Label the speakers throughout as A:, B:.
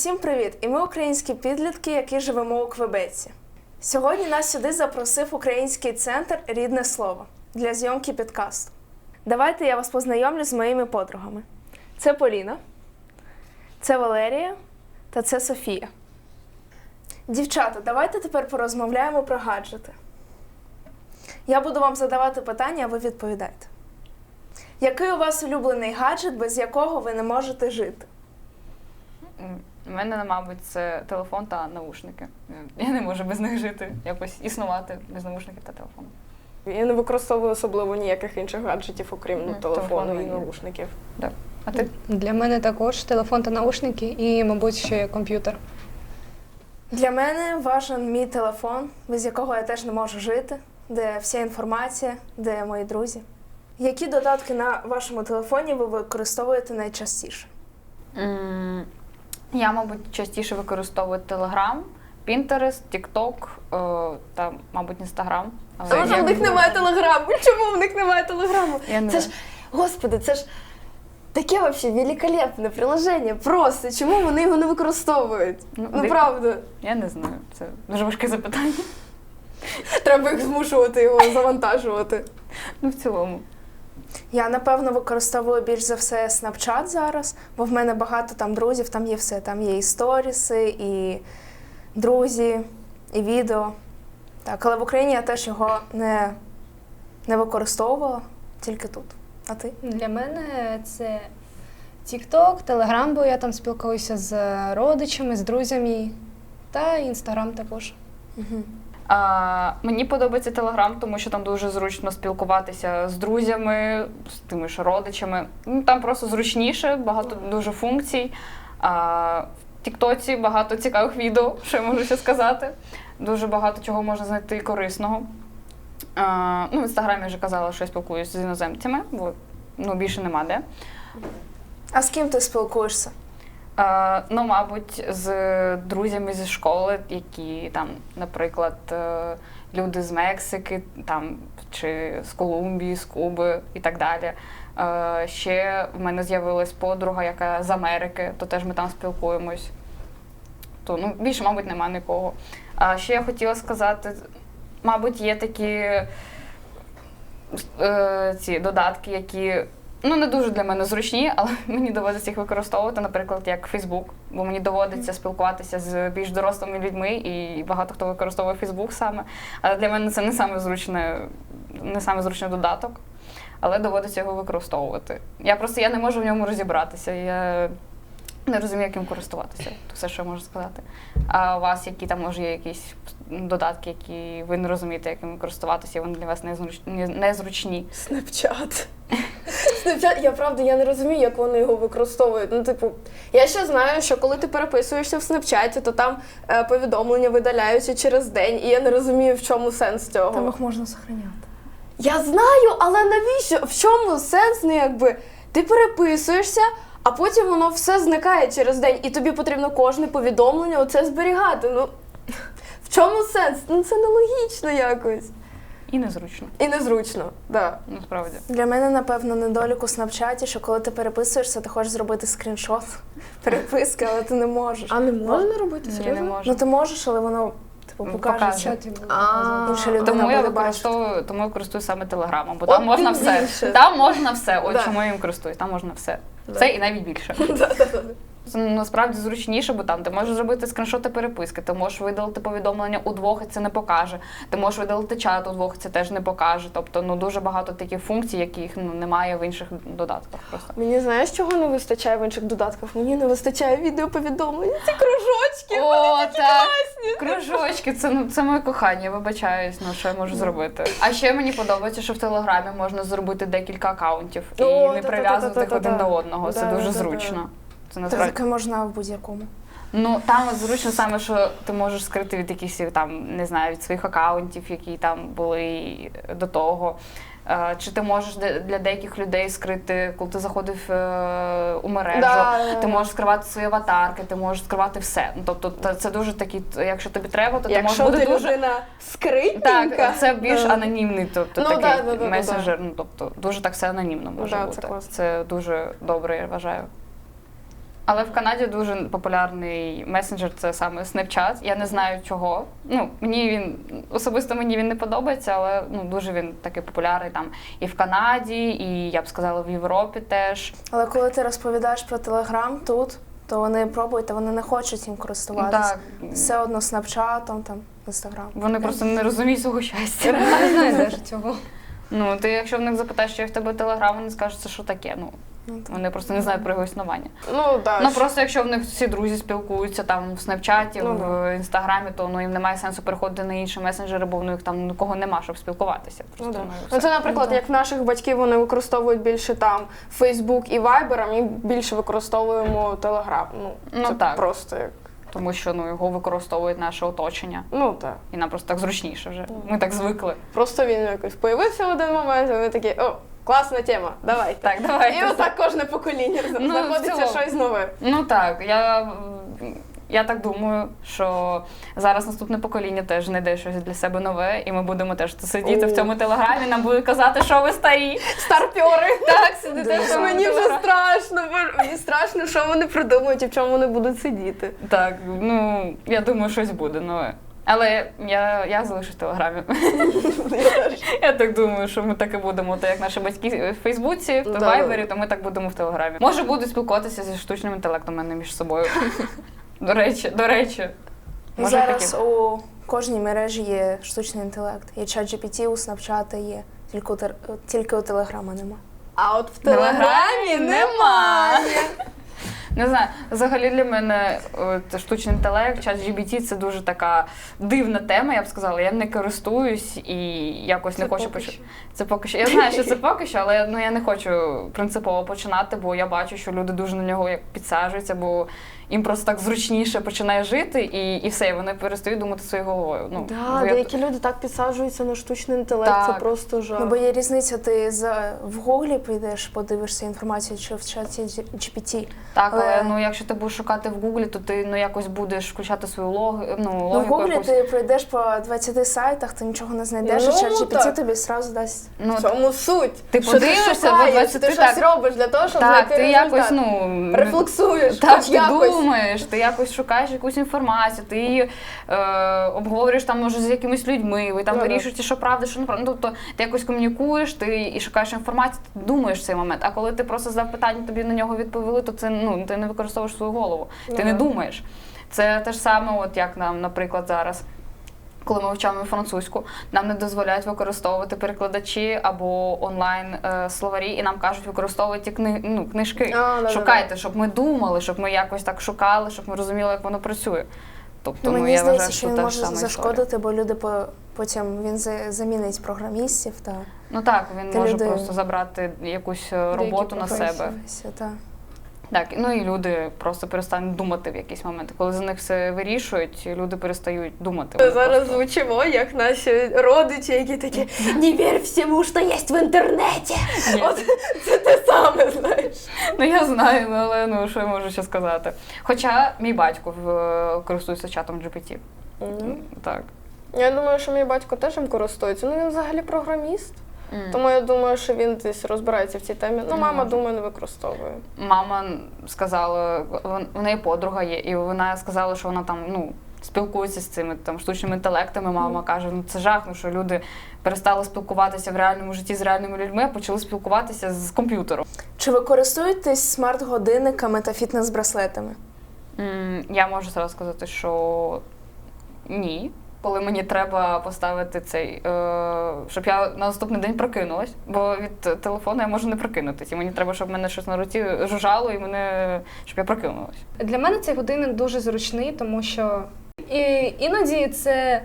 A: Усім привіт! І ми українські підлітки, які живемо у Квебеці. Сьогодні нас сюди запросив український центр Рідне слово для зйомки підкасту. Давайте я вас познайомлю з моїми подругами. Це Поліна, це Валерія та це Софія. Дівчата, давайте тепер порозмовляємо про гаджети. Я буду вам задавати питання, а ви відповідайте. Який у вас улюблений гаджет, без якого ви не можете жити?
B: У мене, мабуть, це телефон та наушники. Я не можу без них жити, якось існувати без наушників та телефону.
C: Я не використовую особливо ніяких інших гаджетів, окрім ну,
B: Ну,
C: телефону і наушників.
B: А ти?
D: Для мене також телефон та наушники і, мабуть, ще комп'ютер.
A: Для мене важен мій телефон, без якого я теж не можу жити, де вся інформація, де мої друзі. Які додатки на вашому телефоні ви використовуєте найчастіше?
B: Я, мабуть, частіше використовую Telegram, Pinterest, TikTok е, та, мабуть, Instagram. Але
C: Але
B: я-
C: в них немає телеграму. Чому в них немає телеграму?
B: Я не
C: Це ж, господи, це ж таке вообще великолепне приложення. Просто чому вони його не використовують?
B: Ну,
C: Ну правда.
B: Я не знаю. Це дуже важке запитання.
C: Треба їх змушувати його завантажувати.
B: Ну, в цілому.
A: Я напевно використовую більш за все Snapchat зараз, бо в мене багато там друзів, там є все. Там є і сторіси, і друзі, і відео. Так, але в Україні я теж його не, не використовувала, тільки тут. А ти?
D: Для мене це TikTok, Telegram, бо я там спілкуюся з родичами, з друзями, та Інстаграм також.
A: Угу.
B: А, мені подобається Телеграм, тому що там дуже зручно спілкуватися з друзями, з тими ж родичами. Ну, там просто зручніше, багато дуже функцій. А, в Тіктоці багато цікавих відео, що я можу ще сказати. Дуже багато чого можна знайти корисного. А, ну, в інстаграмі вже казала, що я спілкуюся з іноземцями, бо ну, більше нема де.
A: А з ким ти спілкуєшся?
B: Ну, мабуть, з друзями зі школи, які там, наприклад, е, люди з Мексики, там чи з Колумбії, з Куби і так далі. Е, ще в мене з'явилась подруга, яка з Америки, то теж ми там спілкуємось. То ну, більше, мабуть, нема нікого. А ще я хотіла сказати, мабуть, є такі е, ці додатки, які ну не дуже для мене зручні, але мені доводиться їх використовувати, наприклад, як Фейсбук, бо мені доводиться спілкуватися з більш дорослими людьми, і багато хто використовує Фейсбук саме. Але для мене це не саме зручне, не саме зручний додаток, але доводиться його використовувати. Я просто я не можу в ньому розібратися. Я не розумію, як їм користуватися. То все, що я можу сказати. А у вас які там може є якісь додатки, які ви не розумієте, як ними користуватися, і вони для вас незруч- не- незручні.
C: Снапчат. Снапчат, я правда я не розумію, як вони його використовують. Ну, типу, я ще знаю, що коли ти переписуєшся в снапчаті, то там е, повідомлення видаляються через день, і я не розумію, в чому сенс цього.
A: Там їх можна зберігати.
C: Я знаю, але навіщо? В чому сенс? Ну, якби ти переписуєшся, а потім воно все зникає через день, і тобі потрібно кожне повідомлення оце зберігати. Ну в чому сенс? Ну це нелогічно якось.
B: І незручно,
C: І незручно, да.
B: насправді.
A: Для мене, напевно, недолік у Snapchat, що коли ти переписуєшся, ти хочеш зробити скріншот переписки, але ти не можеш.
C: А не можна робити
B: Ні, не можу.
A: Ну ти можеш, але воно типу
B: Ну,
A: покаже.
B: Тому я використовую, тому я користуюсь саме телеграмом, бо там можна все. Там можна все. От чому я їм користуюсь, там можна все. Все і навіть більше. Це насправді зручніше, бо там ти можеш зробити скріншоти переписки, ти можеш видалити повідомлення удвох, і це не покаже. Ти можеш видалити чат удвох, і це теж не покаже. Тобто, ну дуже багато таких функцій, яких ну немає в інших додатках. Просто
C: Мені знаєш, чого не вистачає в інших додатках? Мені не вистачає відеоповідомлень. Ці кружочки.
B: О, так. Кружочки, це ну це моє кохання. я Вибачаюсь, ну що я можу зробити. А ще мені подобається, що в телеграмі можна зробити декілька акаунтів і
C: О,
B: не
C: та-та-та-та-та-та.
B: прив'язувати їх один до одного. Це
C: Да,
B: дуже
C: да, да.
B: зручно. Це
A: Та
B: насправді.
A: таке можна в будь-якому.
B: Ну там зручно саме, що ти можеш скрити від якихось там, не знаю, від своїх акаунтів, які там були до того. Е, Чи ти можеш де- для деяких людей скрити, коли ти заходив е, у мережу,
C: Да.
B: ти можеш скривати свої аватарки, ти можеш скривати все. Ну, тобто та- це дуже такі, якщо тобі треба, то ти можеш
C: Якщо
B: бути
C: ти
B: дуже.
C: людина скритненька.
B: Так, це більш
C: Да.
B: анонімний, тобто
C: Ну,
B: такий
C: да, да, да, да,
B: месенджер. Ну тобто дуже так все анонімно може
C: Да, це
B: бути.
C: класно.
B: Це дуже добре, я вважаю. Але в Канаді дуже популярний месенджер це саме Snapchat. Я не знаю чого. Ну мені він особисто мені він не подобається, але ну дуже він такий популярний там і в Канаді, і я б сказала в Європі теж.
A: Але коли ти розповідаєш про Телеграм тут, то вони пробують, а вони не хочуть їм користуватися.
B: Так
A: Все одно снапчатом, там, інстаграм.
B: вони просто не розуміють свого щастя.
D: Не знаю цього.
B: Ну ти, якщо в них запитаєш, що є в тебе телеграм, вони скажуть, це що таке. Ну
A: так.
B: Вони просто не знають про його існування.
C: Ну, так.
B: Ну просто якщо в них всі друзі спілкуються там в снапчаті,
C: Ну,
B: в інстаграмі, то ну їм немає сенсу переходити на інші месенджери, бо в них там нікого нема, щоб спілкуватися.
C: Ну,
B: Просто ну,
C: ну, це, наприклад,
A: Ну,
C: як в наших батьків вони використовують більше там Facebook і Viber, а ми більше використовуємо Telegram. Ну,
B: Ну,
C: це
B: так.
C: просто як.
B: тому що ну його використовують наше оточення,
C: Ну так.
B: і нам просто так зручніше вже. Ми так звикли.
C: Просто він якось появився в один момент, і ми такі, о, класна тема, давай.
B: Так, давайте.
C: І отак кожне покоління
B: Ну,
C: знаходиться щось нове.
B: Ну так, я, я так думаю, що зараз наступне покоління теж знайде щось для себе нове, і ми будемо теж сидіти в цьому телеграмі, нам будуть казати, що ви старі.
C: Старпьори.
B: Так, сидите в
C: Мені вже страшно, мені страшно, що вони придумають і в чому вони будуть сидіти.
B: Так, ну я думаю, щось буде нове. Але я, я залишусь в телеграмі. Я так думаю, що ми так і будемо. Так як наші батьки в Фейсбуці, в Вайбері, то ми так будемо в телеграмі. Може, будуть спілкуватися зі штучним інтелектом, а не між собою. До речі, до речі. Може,
A: зараз
B: таке.
A: у кожній мережі є штучний інтелект. І чат GPT у Снапчата є. Тільки у, тер- тільки у Телеграма нема.
C: А от в
B: Телеграмі
C: телеграмі немає.
B: Не знаю, взагалі для мене от, штучний інтелект, чат GBT це дуже така дивна тема, я б сказала. Я не користуюсь і якось не хочу почати. Це поки що. Я знаю, що це поки що, але ну я не хочу принципово починати, бо я бачу, що люди дуже на нього як підсаджуються, бо їм просто так зручніше починає жити, і, і все, і вони перестають думати своєю головою. Ну,
C: Да,
B: бо я-
C: деякі люди так підсаджуються на штучний інтелект, це просто жах.
A: Ну, бо є різниця, ти за, в Гуглі підеш, подивишся інформацію чи в чаті GPT.
B: Так, але ну якщо ти будеш шукати в Гуглі, то ти ну якось будеш включати свою логи, ну,
A: Ну, в
B: логіку
A: Гуглі
B: якусь.
A: ти пройдеш по 20 сайтах, ти нічого не знайдеш,
C: Ну,
A: а чат GPT тобі одразу дасть.
B: Ну,
C: в цьому суть.
B: Ти
C: що
B: подивишся,
C: ти шукаєш,
B: 20
C: ти
B: так.
C: щось робиш для того, щоб
B: так,
C: знайти
B: ти
C: результат.
B: якось ну
C: рефлексуєш,
B: Так,
C: хоч
B: ти
C: якось.
B: думаєш, ти якось шукаєш якусь інформацію, ти її е, обговорюєш там може з якимись людьми, ви там
C: Ну,
B: вирішуєте, що правда, що неправда. Ну, тобто ти якось комунікуєш, ти і шукаєш інформацію, ти думаєш в цей момент. А коли ти просто задав питання, тобі на нього відповіли, то це ну ти не використовуєш свою голову, ти
C: Ну,
B: не думаєш. Це те ж саме, от як нам, наприклад, зараз. Коли ми вивчаємо французьку, нам не дозволяють використовувати перекладачі або онлайн е, словарі, і нам кажуть, використовуйте кни, ну, книжки.
C: А.
B: Шукайте, щоб ми думали, щоб ми якось так шукали, щоб ми розуміли, як воно працює. Тобто,
A: Ну,
B: ну, я
A: здається,
B: вважаю,
A: що він
B: та
A: може
B: сама історія.
A: зашкодити, бо люди по, потім він замінить програмістів та
B: Ну так, він може
A: людина.
B: просто забрати якусь е, роботу на себе.
A: та.
B: Так, ну і люди просто перестануть думати в якийсь момент. Коли за них все вирішують, люди перестають думати.
C: Ми зараз
B: просто-
C: звучимо, як наші родичі, які такі не вір всьому, що є в інтернеті.
B: Ні.
C: От це те саме, знаєш.
B: Ну я знаю, ну, але ну що я можу ще сказати. Хоча мій батько користується чатом GPT. Так.
C: Я думаю, що мій батько теж їм користується. Ну він взагалі програміст. Тому я думаю, що він десь розбирається в цій темі. Ну, мама, думаю, не використовує.
B: Мама сказала, в неї подруга є, і вона сказала, що вона там ну. Спілкується з цими там штучними інтелектами. Мама каже, ну це жах, ну що люди перестали спілкуватися в реальному житті з реальними людьми, а почали спілкуватися з комп'ютером.
A: Чи ви користуєтесь смарт-годинниками та фітнес-браслетами?
B: М, Я можу зараз сказати, що ні. Коли мені треба поставити цей, е, щоб я на наступний день прокинулась, бо від телефону я можу не прокинутися. І мені треба, щоб в мене щось на руці жужжало, і мене щоб я прокинулась.
D: Для мене цей годинник дуже зручний, тому що і, іноді це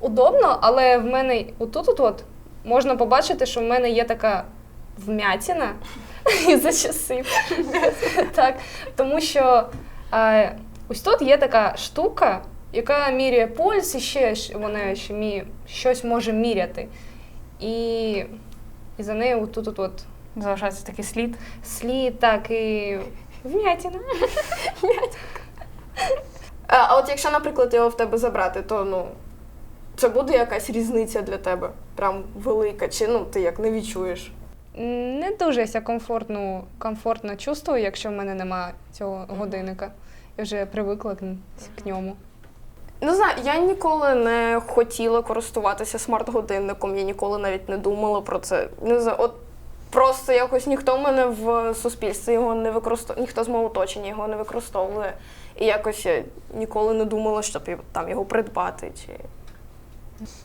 D: удобно, але в мене отут от можна побачити, що в мене є така вмятіна за часів. так, тому що е, ось тут є така штука, яка міряє пульс, і ще вона ще мі, щось може міряти. І, і за нею отут от, от
B: Залишається такий слід.
D: слід, так і вмятіна.
C: А, а от якщо, наприклад, його в тебе забрати, то ну це буде якась різниця для тебе? Прям велика, чи ну ти як не відчуєш?
D: не дуже я комфортно, комфортно чувствую, якщо в мене немає цього годинника. Я вже привикла к, к ньому.
C: Не знаю, я ніколи не хотіла користуватися смарт-годинником, я ніколи навіть не думала про це. Не знаю, от просто якось ніхто в мене в суспільстві його не використовує, ніхто з мого оточення його не використовує. І якось я ніколи не думала, щоб там його придбати. Чи...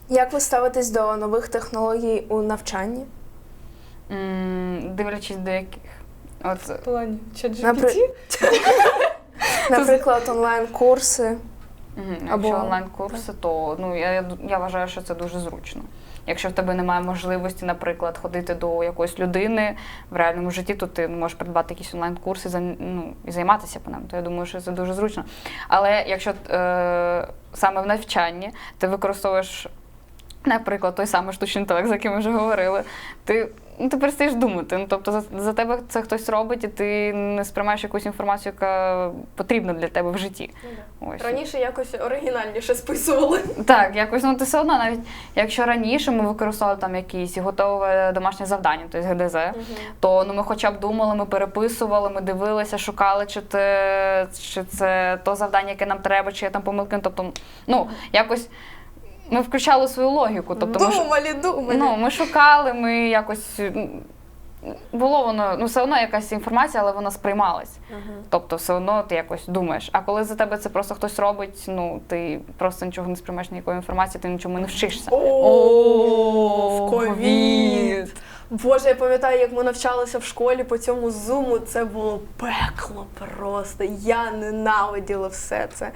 A: Як ви ставитесь до нових технологій у навчанні?
B: М, Дивлячись до яких. От
D: В плані
A: Напри- Наприклад, онлайн-курси.
B: Мгм.
A: Або-
B: Якщо онлайн-курси, то ну я, я вважаю, що це дуже зручно. Якщо в тебе немає можливості, наприклад, ходити до якоїсь людини в реальному житті, то ти можеш придбати якісь онлайн-курси і ну, і займатися по ним. То я думаю, що це дуже зручно. Але якщо е, саме в навчанні ти використовуєш, наприклад, той самий штучний інтелект, за яким ми вже говорили, ти, ну, ти перестаєш думати. Ну, тобто за, за тебе це хтось робить, і ти не сприймаєш якусь інформацію, яка потрібна для тебе в житті. Ось.
C: Раніше якось оригінальніше списували.
B: Так, якось ну ти все одно, навіть якщо раніше ми використовували там якісь готове домашнє завдання, тобто ГДЗ, то ну ми хоча б думали, ми переписували, ми дивилися, шукали, чи це, чи це то завдання, яке нам треба, чи є там помилки. Тобто, ну якось ми включали свою логіку. Тобто, ми,
C: думали, думали.
B: ну, ми шукали, ми якось. м, Було воно, ну все одно якась інформація, але вона сприймалась. Тобто, все одно ти якось думаєш. А коли за тебе це просто хтось робить, ну ти просто нічого не сприймаєш ніякої інформації, ти нічому не вчишся.
C: О, в ковід. Боже, я пам'ятаю, як ми навчалися в школі по цьому зуму. Це було пекло просто. Я ненавиділа все це.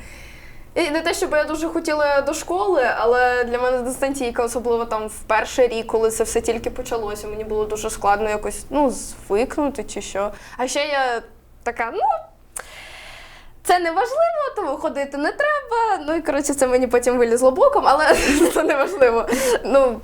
C: І не те, щоб я дуже хотіла до школи, але для мене дистанційка, особливо там в перший рік, коли це все тільки почалося, мені було дуже складно якось ну, звикнути чи що. А ще я така, ну. Це не важливо, тому ходити не треба. Ну і коротше, це мені потім вилізло боком, але це не важливо. Ну,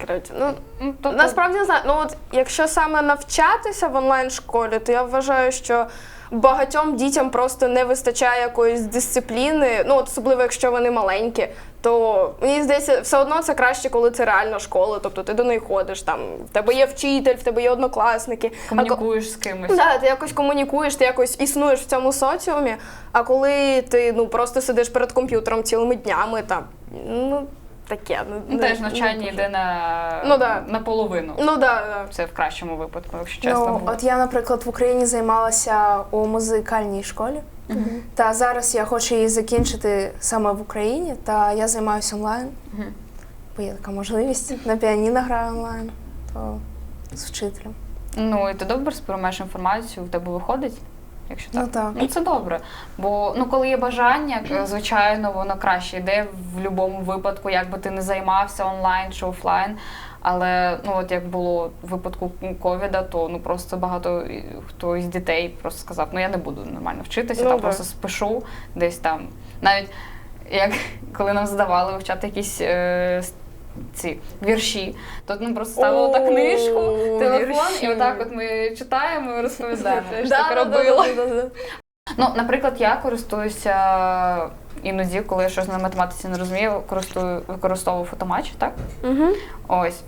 C: коротше, ну
B: Ну, тобто,
C: Насправді не знаю. Ну от якщо саме навчатися в онлайн-школі, то я вважаю, що багатьом дітям просто не вистачає якоїсь дисципліни. Ну, от особливо якщо вони маленькі, то мені здається, все одно це краще, коли це реальна школа. Тобто ти до неї ходиш, там в тебе є вчитель, в тебе є однокласники. А
B: комунікуєш з кимось.
C: Да, ти якось комунікуєш, ти якось існуєш в цьому соціумі. А коли ти ну просто сидиш перед комп'ютером цілими днями, там ну таке. Ну,
B: Ну, Теж навчання йде на,
C: Ну, да.
B: наполовину.
C: Ну да, да.
B: Це в кращому випадку, якщо чесно.
A: Ну, от я, наприклад, в Україні займалася у музикальній школі. Та зараз я хочу її закінчити саме в Україні, та я займаюся онлайн,
B: Мгм.
A: бо є така можливість. На піаніно граю онлайн, то з вчителем.
B: Ну і ти добре сприймаєш інформацію, в тебе виходить, якщо так.
A: Ну, так.
B: Ну це добре. Бо ну коли є бажання, е, звичайно, воно краще йде в будь-якому випадку, як би ти не займався онлайн чи офлайн. Але ну от як було в випадку ковіда, то ну просто багато хто із дітей просто сказав, ну я не буду нормально вчитися,
C: Ну,
B: там просто спишу десь там. Навіть як коли нам задавали вивчати якісь е, ці вірші, то ну просто ставили так книжку, телефон, і отак от ми читаємо і розповідаємо. Так робила. Ну, наприклад, я користуюся іноді, коли я щось на математиці не розумію, використовую фотоматч, так? Ось.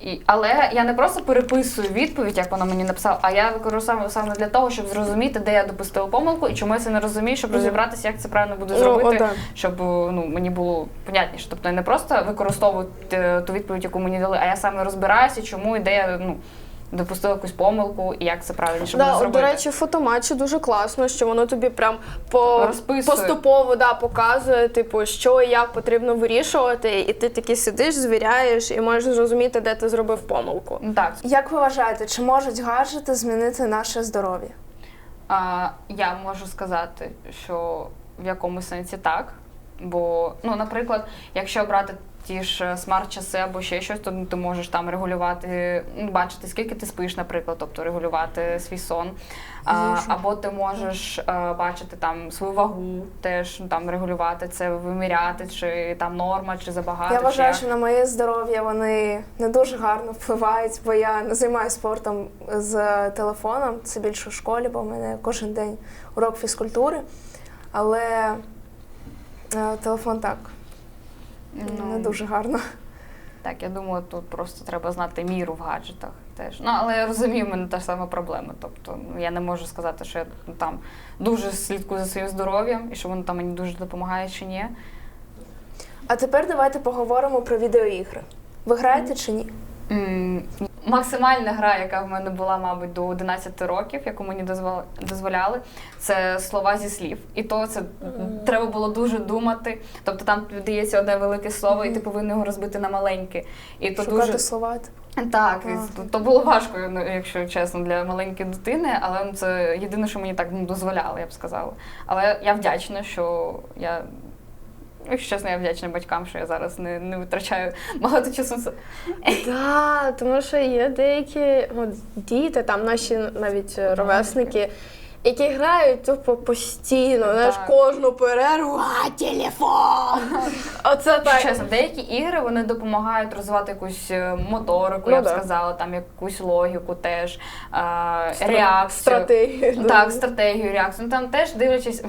B: І, але я не просто переписую відповідь, як вона мені написала, а я використовую саме для того, щоб зрозуміти, де я допустила помилку і чому я це не розумію, щоб розібратися, як це правильно буде
C: Ну,
B: зробити,
C: о,
B: щоб ну, мені було понятніше. Тобто я не просто використовую е, ту відповідь, яку мені дали, а я саме розбираюся, чому і де я ну, допустила якусь помилку і як це правильніше буде
C: Да, от,
B: зробити.
C: до речі, фотоматчі дуже класно, що воно тобі прям по
B: Розписує.
C: поступово да, показує, типу, що і як потрібно вирішувати, і ти таки сидиш, звіряєш і можеш зрозуміти, де ти зробив помилку.
B: Так,
A: Як ви вважаєте, чи можуть гаджети змінити наше здоров'я?
B: А, я можу сказати, що в якомусь сенсі так. Бо, ну, наприклад, якщо брати ті ж смарт-часи або ще щось, то ти можеш там регулювати, ну, бачити, скільки ти спиш, наприклад, тобто регулювати свій сон. А, або ти можеш е, бачити там свою вагу, теж ну, там регулювати це, виміряти, чи там норма, чи забагато.
A: Я
B: чи
A: вважаю,
B: як.
A: що на моє здоров'я вони не дуже гарно впливають, бо я не займаюся спортом з телефоном. Це більше в школі, бо в мене кожен день урок фізкультури. Але е, телефон так
B: Ну,
A: не дуже гарно.
B: Так, я думаю, тут просто треба знати міру в гаджетах теж. Ну, але я розумію, в мене та ж сама проблема. Тобто ну, я не можу сказати, що я там дуже слідкую за своїм здоров'ям і що воно там мені дуже допомагає чи ні.
A: А тепер давайте поговоримо про відеоігри. Ви граєте чи ні?
B: М, Максимальна гра, яка в мене була, мабуть, до 11 років, яку мені дозвол- дозволяли, це слова зі слів. І то це треба було дуже думати. Тобто там дається одне велике слово, і ти повинен його розбити на маленьке. І то
A: Шукати
B: дуже
A: слова. типу.
B: так, і то- то було важко, якщо чесно, для маленької дитини, але це єдине, що мені так ну, дозволяло, я б сказала. Але я вдячна, що я. Якщо чесно, я вдячна батькам, що я зараз не, не витрачаю багато часу.
C: Так, тому що є деякі от, діти, там наші навіть ровесники, які грають тупо постійно, знаєш, кожну перерву, а телефон! Оце так.
B: Чесно, деякі ігри вони допомагають розвивати якусь е, моторику,
C: Ну
B: я б
C: да.
B: сказала, там якусь логіку теж,
C: Стра-
B: реакцію.
C: Стратегію.
B: Так, стратегію, реакцію. Ну там теж дивлячись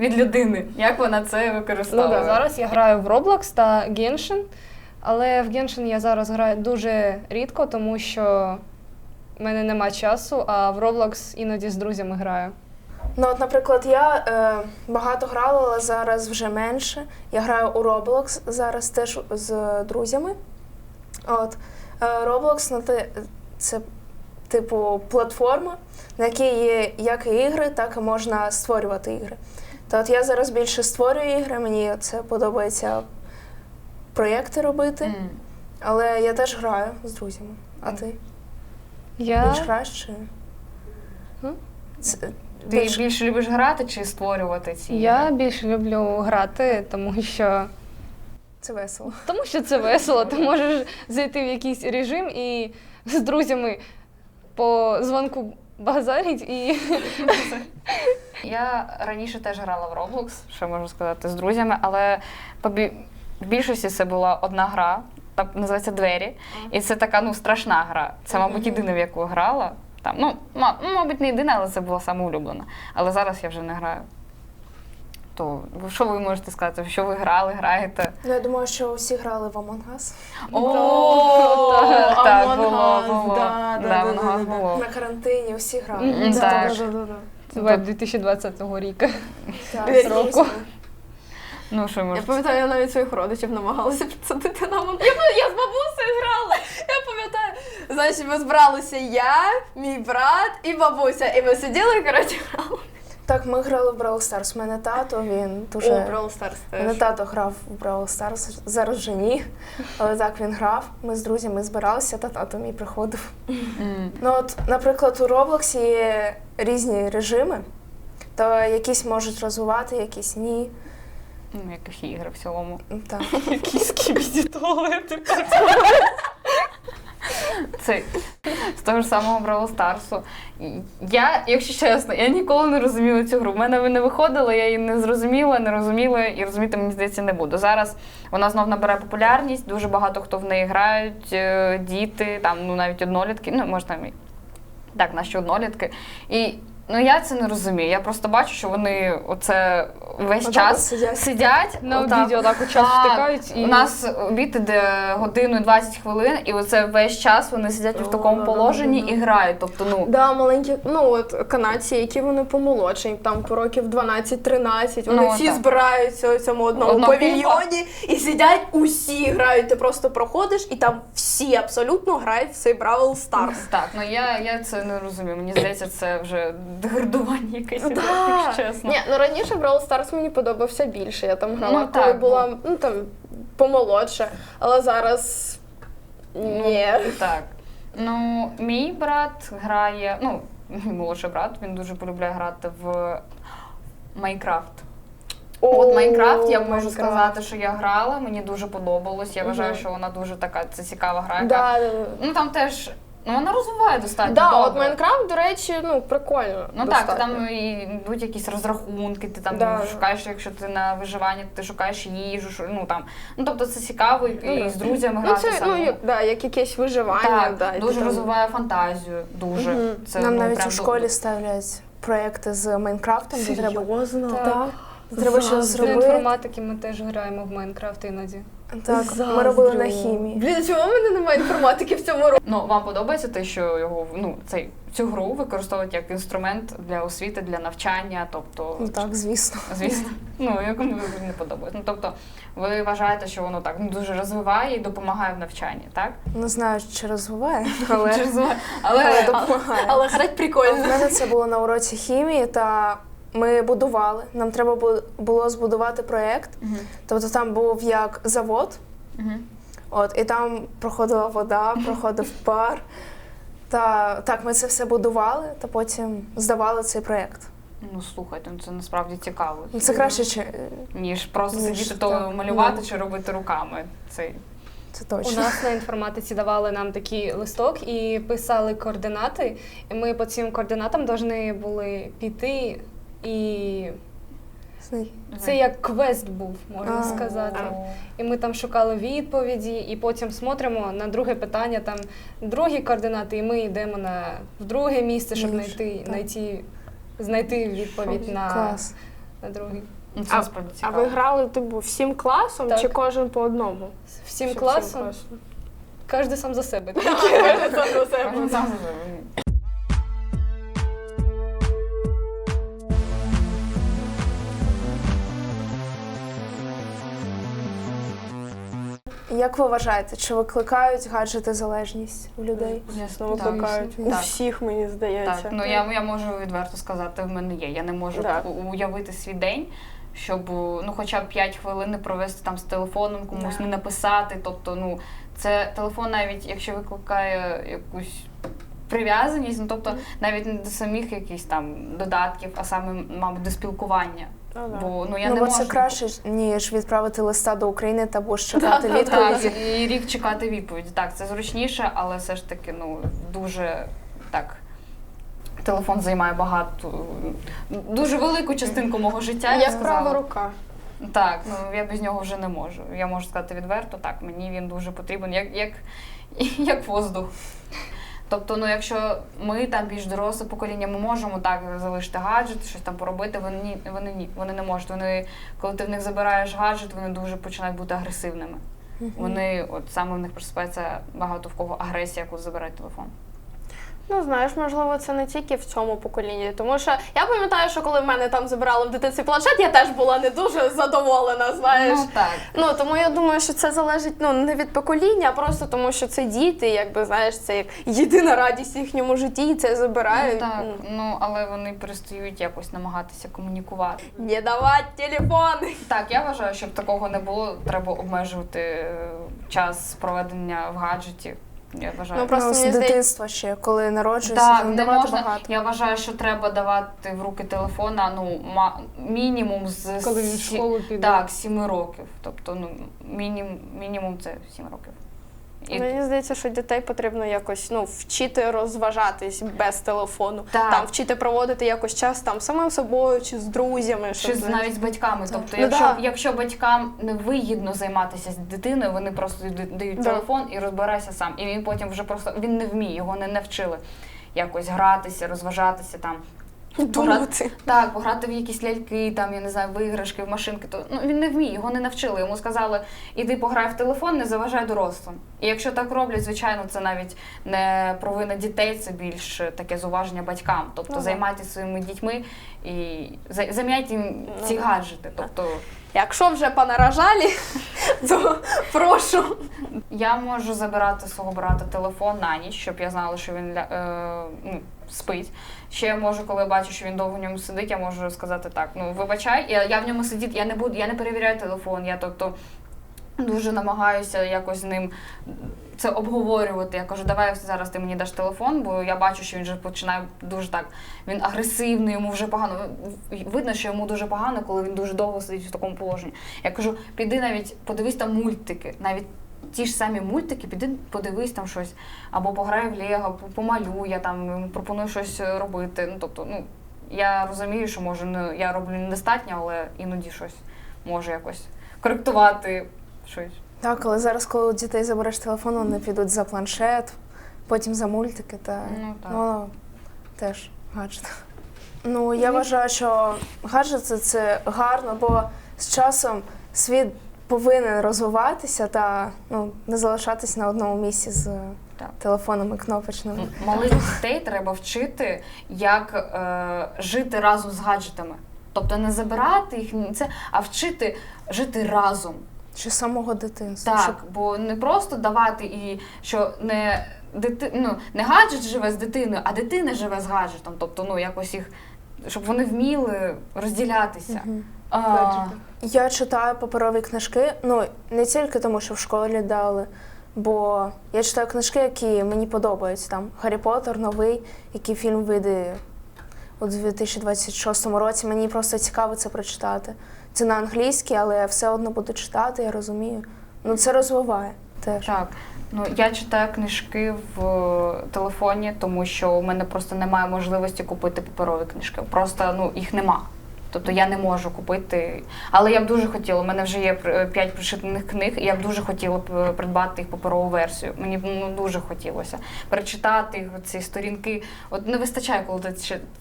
B: від людини, як вона це використовує.
C: Ну да,
D: Зараз я граю в Roblox та Genshin, але в Genshin я зараз граю дуже рідко, тому що в мене нема часу, а в Roblox іноді з друзями граю.
A: Ну, от, наприклад, я е, багато грала, але зараз вже менше. Я граю у Roblox зараз теж з друзями. От. Е, Roblox ну, ти- це типу платформа, на якій є як і ігри, так і можна створювати ігри. То от я зараз більше створюю ігри, мені це подобається проєкти робити,
B: М.
A: але я теж граю з друзями. А ти
D: Я
A: більш граєш чи?
C: М?
A: Це,
B: Ти
A: більш-
B: більше любиш грати чи створювати ці
D: Я
B: ігри?
D: більше люблю грати, тому що,
A: Це весело.
D: тому що це весело. Ти можеш зайти в якийсь режим і з друзями по дзвонку базарить і
B: Я раніше теж грала в Roblox, що можу сказати, з друзями, але в більшості це була одна гра, так називається Двері. І це така ну страшна гра. Це, мабуть, єдина, в яку грала. Там, ну, ну, мабуть, не єдина, але це була саме улюблена. Але зараз я вже не граю. То що ви можете сказати? Що ви грали, граєте?
A: Ну, я думаю, що всі грали в Among Us.
B: О,
C: так,
B: було.
A: На карантині всі грали.
D: Веб 2020 року.
A: Так,
C: Рік.
B: Ну, що може?
C: Я пам'ятаю, я навіть своїх родичів намагалася підсадити на мон. Я, я з бабусею грала. Я пам'ятаю. Значить, ми збралися я, мій брат і бабуся. І ми сиділи, коротше, грали.
A: Так, ми грали в Brawl Stars. У мене тато, він дуже.
C: О, Brawl Stars
A: У мене тато грав в Brawl Stars, зараз вже ні. Але так він грав. Ми з друзями збиралися, та тато мій приходив.
B: М.
A: Ну от, наприклад, у Roblox є різні режими, то якісь можуть розвивати, якісь ні.
B: Ну, якісь ігри в цілому.
A: Так.
D: Якісь кібіді туалети.
B: Це з того ж самого Бравл Старсу. Я, якщо чесно, я ніколи не розуміла цю гру. В мене не виходила, я її не зрозуміла, не розуміла і розуміти, мені здається, не буду. Зараз вона знов набере популярність, дуже багато хто в неї грають, е, діти, там, ну навіть однолітки, ну, можна так, наші однолітки. І ну я це не розумію. Я просто бачу, що вони оце весь
A: Отак
B: час
A: сидять.
B: сидять
D: На
B: отак.
D: обіді отак от час
B: Так.
D: втикають і
B: У нас обід іде годину і 20 хвилин, і оце весь час вони сидять в такому положенні і грають. Тобто, ну
C: Да, маленькі, ну от канадці, які вони помолодші, там по років 12-13, вони
B: Ну,
C: всі
B: так.
C: збираються у цьому одному
B: Одна
C: павільйоні і сидять усі грають. Ти просто проходиш, і там всі абсолютно грають в цей Бравл Старс.
B: так, ну я, я це не розумію. Мені здається, це вже деградування якесь, іде,
C: Да.
B: якщо чесно.
C: Ні, ну раніше Бравл Старс мені подобався більше. Я там грала,
B: Ну,
C: коли
B: так,
C: була ну там помолодша, але зараз ні.
B: Так. Ну, мій брат грає, ну, мій молодший брат, він дуже полюбляє грати в Майнкрафт. От Майнкрафт я можу сказати, що я грала, мені дуже подобалось. Я вважаю,
C: Мгм.
B: що вона дуже така це цікава гра. яка-
C: Да, да, да.
B: Ну там теж ну вона розвиває достатньо.
C: Да,
B: добре.
C: от Майнкрафт, до речі, ну прикольно.
B: Ну
C: достатньо.
B: так, там і йдуть якісь розрахунки, ти там
C: Да.
B: шукаєш, якщо ти на виживанні, ти шукаєш їжу, шу- ну там. Ну тобто це цікаво і,
C: Ну,
B: і з друзями
C: Ну,
B: грати
C: це ну, як, да, як якесь виживання.
B: так,
C: да, і
B: дуже
C: там-
B: розвиває фантазію, дуже. Це,
A: Нам
B: ну,
A: навіть
B: прям
A: у школі ставлять проекти з Майнкрафтом, де треба.
C: Серйозно?
D: Так.
A: Так. Треба щось
D: Для
A: зробити.
D: інформатики ми теж граємо в Майнкрафт іноді.
A: Так, ми робили на хімії.
C: Блін, чому в мене немає інформатики в цьому році?
B: Ну, вам подобається те, що його ну, цей, цю гру використовують як інструмент для освіти, для навчання, тобто.
A: Ну так, звісно.
B: Звісно, ну якому не подобається. Ну тобто, ви вважаєте, що воно так ну, дуже розвиває і допомагає в навчанні, так?
A: Не знаю, чи розвиває, але,
B: Але,
A: але допомагає.
C: Але грати
A: У
C: прикольно.
A: мене це було на уроці хімії, та ми будували. Нам треба було збудувати проєкт.
B: Мгм.
A: Тобто там був як завод,
B: Мгм.
A: от, і там проходила вода, проходив пар. Та так, ми це все будували, та потім здавали цей проєкт.
B: Ну слухайте, ну це насправді цікаво.
A: Ну, Це краще, чи
B: ніж просто
A: Ніж
B: сидіти то
A: так.
B: малювати
A: Ну.
B: чи робити руками. Це
A: це
D: У нас на інформатиці давали нам такий листок і писали координати. І ми по цим координатам повинні були піти. І це як квест був, можна
A: А.
D: сказати. І ми там шукали відповіді, і потім смотримо на друге питання, там другі координати, і ми йдемо на в друге місце, щоб знайти, знайти, знайти відповідь на,
A: Клас.
D: на другий.
B: Ну,
E: А- А ви грали типу всім класом
D: Так.
E: чи кожен по одному?
D: Всім класом, кожен сам за себе.
B: Кожен сам за себе.
A: Як ви вважаєте, чи викликають гаджети залежність у людей?
B: Ясно,
E: Ну,
B: так.
E: викликають у всіх, мені здається.
B: Так, ну я, я можу відверто сказати, в мене є. Я не можу
E: Так.
B: уявити свій день, щоб ну, хоча б 5 хвилин не провести там з телефоном, комусь не написати. Тобто, ну, це телефон, навіть якщо викликає якусь прив'язаність, ну тобто навіть не до самих якихось там додатків, а саме, мабуть, до спілкування.
E: Ну.
B: Бо ну я
A: ну,
B: не
A: бо
B: можу
A: це краще, ніж відправити листа до України та або ж чекати
B: Так,
A: відповіді.
B: і рік чекати відповіді. Так, це зручніше, але все ж таки, ну дуже так. Телефон займає багато, дуже велику частинку мого життя. Я б
E: Як
B: сказала.
E: права рука.
B: Так, ну я без нього вже не можу. Я можу сказати відверто, так, мені він дуже потрібен, як, як, як воздух. Тобто, ну якщо ми там більш доросле покоління, ми можемо так залишити гаджет, щось там поробити. Вони ні, вони ні, вони не можуть. Вони, коли ти в них забираєш гаджет, вони дуже починають бути агресивними. Вони, от саме в них просипається багато в кого агресія, коли забирають телефон.
E: Ну, знаєш, можливо, це не тільки в цьому поколінні, тому що я пам'ятаю, що коли в мене там забирали в дитинстві планшет, я теж була не дуже задоволена, знаєш.
B: Ну так.
E: Ну тому я думаю, що це залежить ну не від покоління, а просто тому, що це діти, якби знаєш, це як єдина радість в їхньому житті, і це
B: Ну,
E: забирають.
B: так,
E: Ну,
B: ну але вони перестають якось намагатися комунікувати.
E: Не давати телефони.
B: Так, я вважаю, щоб такого не було, треба обмежувати е, час проведення в гаджеті. Я вважаю.
E: Ну, просто
A: ну, з
E: мені
A: дитинства ще, коли народжується,
B: так,
A: не
B: не
A: давати
B: можна.
A: багато.
B: Я вважаю, що треба давати в руки телефона ну, ма- мінімум з
D: Коли він в школу піде.
B: Так, сіми років. Тобто, ну, мінімум, мінімум це сім років. І
E: Мені здається, що дітей потрібно якось ну вчити розважатись без телефону.
B: Так.
E: Там вчити проводити якось час там самим собою чи з друзями.
B: Чи з- навіть з батьками. Тобто,
E: Ну,
B: якщо,
E: да.
B: якщо батькам не вигідно займатися з дитиною, вони просто дають
E: Да.
B: телефон і розбирайся сам. І він потім вже просто він не вміє, його не навчили якось гратися, розважатися там.
E: Думати.
B: Так, пограти в якісь ляльки, там, я не знаю, в іграшки, в машинки. То ну він не вміє, його не навчили. Йому сказали, іди пограй в телефон, не заважай дорослим. І якщо так роблять, звичайно, це навіть не провина дітей, це більш таке зуваження батькам. Тобто
E: Ну,
B: займайтеся своїми дітьми і за- їм
E: Ну,
B: ці
E: да.
B: гаджети. Тобто
E: Якщо вже понаражалі, то прошу.
B: я можу забирати свого брата телефон на ніч, щоб я знала, що він е, ну, спить. Ще я можу, коли бачу, що він довго в ньому сидить, я можу сказати так: ну вибачай, я, я в ньому сидіти, я не буду, я не перевіряю телефон. Я тобто дуже намагаюся якось з ним це обговорювати. Я кажу, давай зараз ти мені даш телефон, бо я бачу, що він вже починає дуже так. Він агресивний, йому вже погано. Видно, що йому дуже погано, коли він дуже довго сидить в такому положенні. Я кажу, піди навіть подивись там мультики, навіть. Ті ж самі мультики, піди подивись там щось, або пограй в Лего, по- помалюй, я там пропоную щось е, робити. Ну тобто, ну я розумію, що може не я роблю недостатньо, але іноді щось можу якось коректувати щось.
A: Так, але зараз, коли у дітей забереш телефон, вони підуть за планшет, потім за мультики, та
B: Ну, так.
A: воно теж гаджет. Ну, я вважаю, що гаджети це гарно, бо з часом світ повинен розвиватися та ну, не залишатись на одному місці з
B: Так.
A: телефонами кнопочними.
B: Малих дітей треба вчити, як е, жити разом з гаджетами. Тобто не забирати їх, це, а вчити жити разом.
A: Чи самого дитинства.
B: Так,
A: щоб
B: бо не просто давати і що не дити, ну, не гаджет живе з дитиною, а дитина живе з гаджетом. Тобто, ну якось їх, щоб вони вміли розділятися.
A: Мгм.
B: А,
A: Я читаю паперові книжки, ну не тільки тому, що в школі дали, бо я читаю книжки, які мені подобаються. Там Гаррі Поттер, новий, який фільм вийде у 2026 році. Мені просто цікаво це прочитати. Це на англійській, але я все одно буду читати, я розумію. Ну це розвиває теж.
B: Так. Ну, я читаю книжки в телефоні, тому що у мене просто немає можливості купити паперові книжки. Просто ну, їх нема. Тобто я не можу купити. Але я б дуже хотіла. У мене вже є п'ять прочитаних книг, і я б дуже хотіла б е, придбати їх паперову версію. Мені б ну, дуже хотілося перечитати ці сторінки. От не вистачає, коли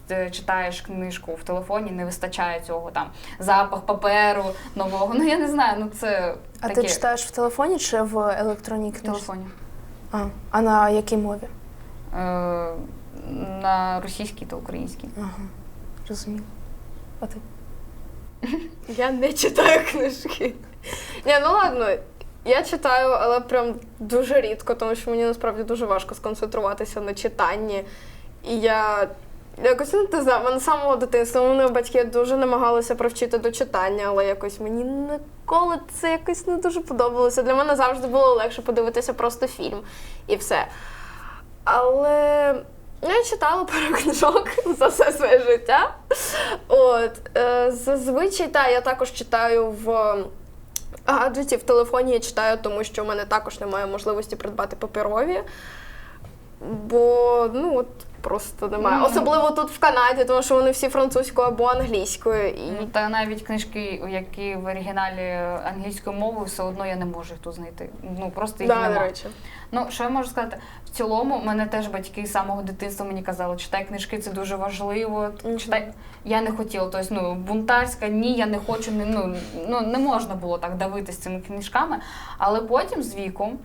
B: ти читаєш книжку в телефоні, не вистачає цього там запах паперу нового. Ну я не знаю, ну це
A: А
B: таке
A: ти читаєш в телефоні чи в електронній
B: в телефоні.
A: А, а на якій мові?
B: Е, на російській та українській.
A: Ага, розумію. А ти?
C: Я не читаю книжки. Ні, ну ладно, я читаю, але прям дуже рідко, тому що мені насправді дуже важко сконцентруватися на читанні. І я якось ну, не знаю, мене самого дитинства мене батьки дуже намагалися привчити до читання, але якось мені ніколи це якось не дуже подобалося. Для мене завжди було легше подивитися просто фільм і все. Але я читала пару книжок за все своє життя. От, е, зазвичай, та, я також читаю в гаджеті, в телефоні я читаю, тому що в мене також немає можливості придбати паперові. Бо ну от просто немає.
B: Мгм.
C: Особливо тут в Канаді, тому що вони всі французькою або англійською. І
B: Ну, Та навіть книжки, які в оригіналі англійською мовою, все одно я не можу їх тут знайти. Ну просто їх
C: да, до
B: немає.
C: речі.
B: Ну, що я можу сказати? В цілому, мене теж батьки з самого дитинства мені казали, читай книжки, це дуже важливо.
C: Мгм.
B: Читай. Я не хотіла, тобто, ну, бунтарська, ні, я не хочу, не, ну, ну, не можна було так давитися цими книжками. Але потім з віком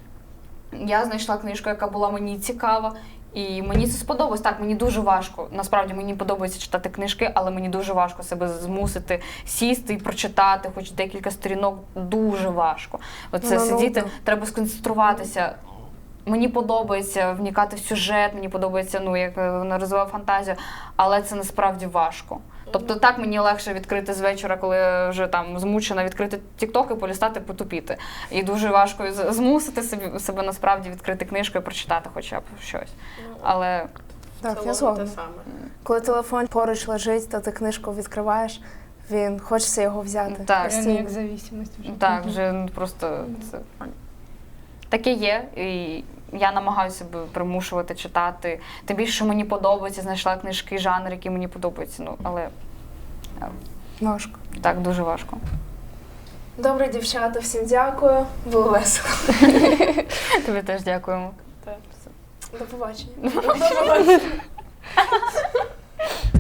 B: я знайшла книжку, яка була мені цікава. І мені це сподобалось. Так, мені дуже важко. Насправді мені подобається читати книжки, але мені дуже важко себе змусити сісти і прочитати, хоч декілька сторінок. Дуже важко. Оце
A: Ну, ну,
B: сидіти,
A: ну,
B: треба сконцентруватися. Мені подобається вникати в сюжет, мені подобається, ну як е, вона розвиває фантазію, але це насправді важко. Тобто так мені легше відкрити з вечора, коли вже там змучена відкрити TikTok і полістати, потупіти. І дуже важко змусити собі себе насправді відкрити книжку і прочитати хоча б щось. Але
A: Так, я згодна.
C: те саме.
A: Коли телефон поруч лежить, та ти книжку відкриваєш, він хочеться його взяти.
B: Так.
A: постійно.
D: як зависимость вже.
B: так, вже ну, просто це таке є. І я намагаюся себе примушувати читати. Тим більше, що мені подобається, знайшла книжки, жанр, який мені подобається. Ну, але
A: Важко.
B: так дуже важко.
A: Добре, дівчата, всім дякую. Було весело.
B: Тобі теж дякуємо.
A: До побачення.